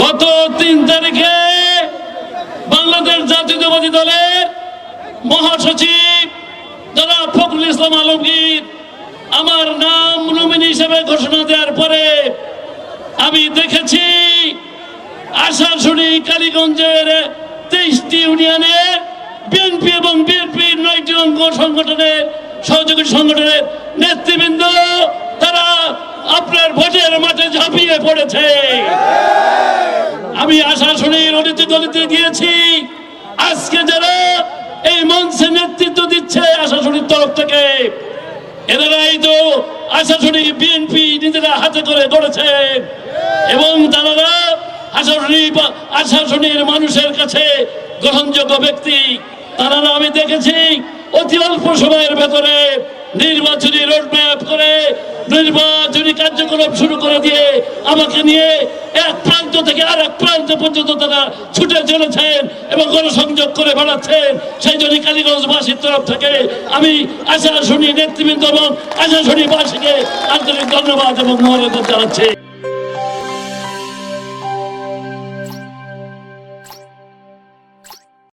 গত তিন তারিখে বাংলাদেশ জাতীয়তাবাদী দলের মহাসচিব যারা ফখরুল ইসলাম আলমগীর আমার নাম নমিনি হিসেবে ঘোষণা দেওয়ার পরে আমি দেখেছি আশাশুনি কালীগঞ্জের তেইশটি ইউনিয়নে বিএনপি এবং বিএনপির নয়টি অঙ্গ সংগঠনের সহযোগী সংগঠনের নেতৃবৃন্দ, তারা আপনার ভোটের মাঠে ঝাঁপিয়ে পড়েছে। আমি আশা শুনি অনিতি দলিতে গিয়েছি। আজকে যারা এই মঞ্চে নেতৃত্ব দিচ্ছে আশা শুনির তরফ থেকে তো আশা শুনি বিএনপি নিজেরা হাতে করে এবং তারা আশা শুনি আশা শুনির মানুষের কাছে গ্রহণযোগ্য ব্যক্তি। তারা আমি দেখেছি অতি অল্প সময়ের ভেতরে নির্বাচনী রোডম্যাপ করে নির্বাচনী কার্যক্রম শুরু করে দিয়ে আমাকে নিয়ে এক প্রান্ত থেকে আর এক প্রান্ত পর্যন্ত তারা ছুটে চলেছেন এবং গণসংযোগ করে বেড়াচ্ছেন। সেই জন্য কালীগঞ্জবাসীর তরফ থেকে আমি আশা শুনি নেতৃবৃন্দ এবং আশা শুনি বাসীকে আন্তরিক ধন্যবাদ এবং মহরত জানাচ্ছি।